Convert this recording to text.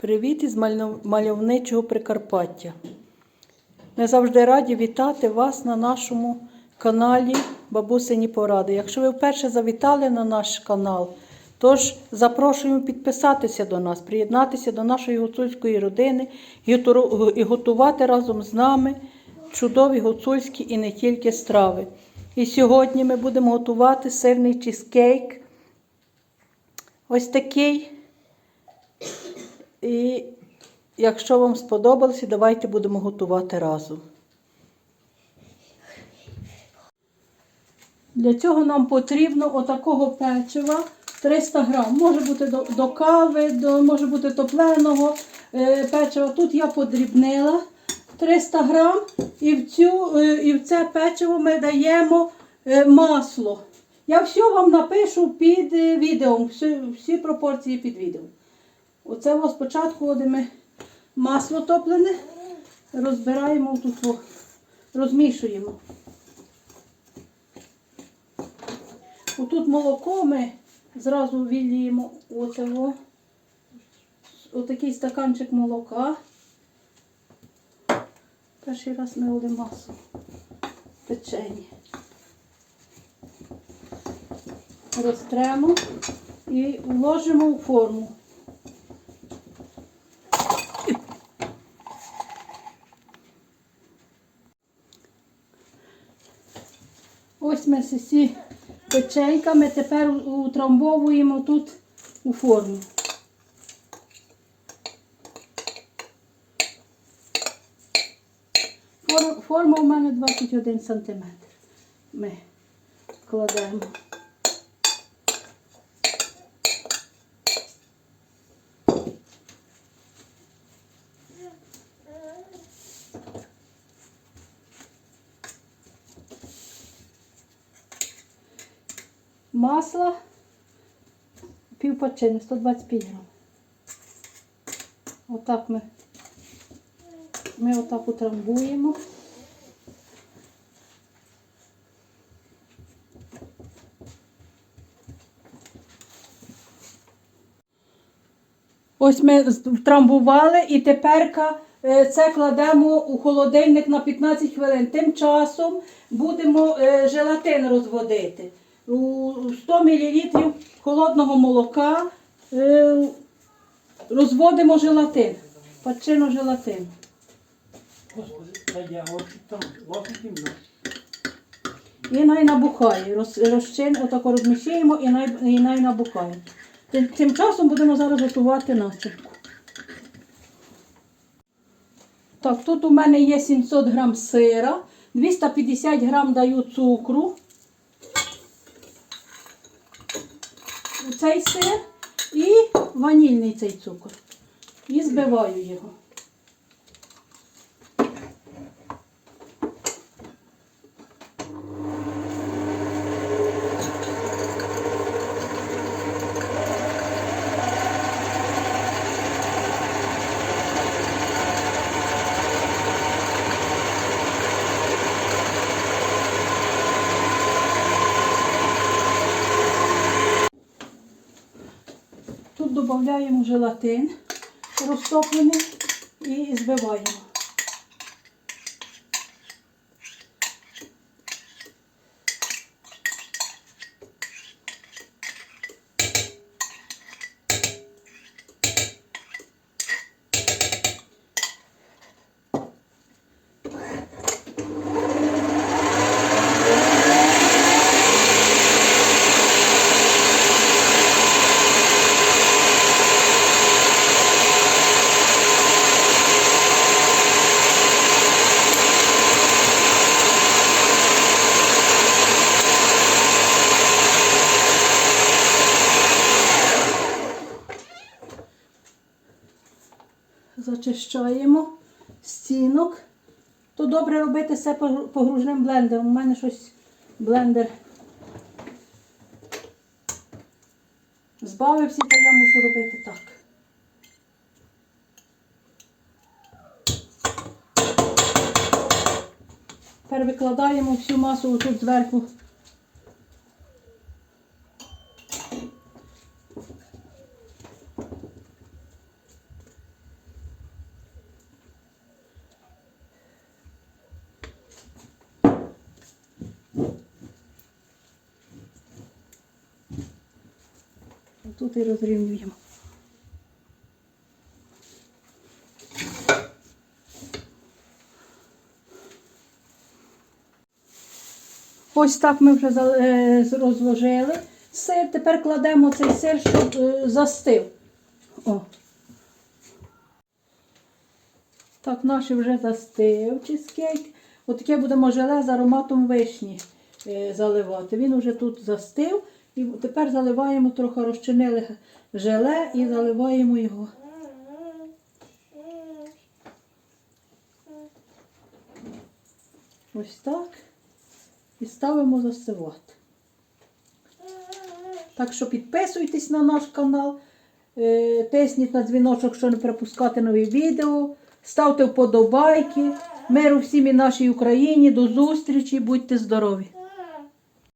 Привіт із мальовничого Прикарпаття. Ми завжди раді вітати вас на нашому каналі Бабусині Поради. Якщо ви вперше завітали на наш канал, тож запрошуємо підписатися до нас, приєднатися до нашої гуцульської родини і готувати разом з нами чудові гуцульські і не тільки страви. І сьогодні ми будемо готувати сирний чизкейк. Ось такий. І якщо вам сподобалося, давайте будемо готувати разом. Для цього нам потрібно отакого печива 300 грам. Може бути до, до кави, до, може бути топленого е, печива. Тут я подрібнила 300 грам. І в, цю, е, і в це печиво ми даємо е, масло. Я все вам напишу під е, відео, всі, всі пропорції під відео. Оце ось спочатку от ми масло топлене, розбираємо тут, розмішуємо. Отут молоко ми зразу віліємо оцього, отакий стаканчик молока. Перший раз ми вводимо масло печені. Розтремо і вложимо у форму. Ось ми всі печеньками тепер утрамбовуємо тут у форму. Форма у мене 21 см. Ми кладемо. Масло пів пачини, 125 грам. Отак ми, ми отак утрамбуємо. Ось ми втрамбували і тепер це кладемо у холодильник на 15 хвилин. Тим часом будемо е, желатин розводити. У 100 мл холодного молока е, розводимо желатин, пачину желатин. І най набухає. Роз, розчин, отако розмішуємо і най, і най набухає. Тим, тим часом будемо зараз готувати начинку. Так, тут у мене є 700 грам сира, 250 грам даю цукру. Цей сир і ванільний цей цукор. І збиваю його. Тут додаємо желатин розтоплений і збиваємо. Зачищаємо стінок. То добре робити все погружним блендером. У мене щось блендер збавився, то я мушу робити так. Тепер викладаємо всю масу тут зверху Тут і розрівнюємо. Ось так ми вже е, розложили сир. Тепер кладемо цей сир, щоб е, застив. О. Так, наш вже застив чизкейк. Отаке будемо желе з ароматом вишні е, заливати. Він вже тут застив. І тепер заливаємо, трохи розчинили желе і заливаємо його. Ось так. І ставимо застивати. Так що підписуйтесь на наш канал, е, тисніть на дзвіночок, щоб не пропускати нові відео. Ставте вподобайки. Миру всім і нашій Україні. До зустрічі, будьте здорові!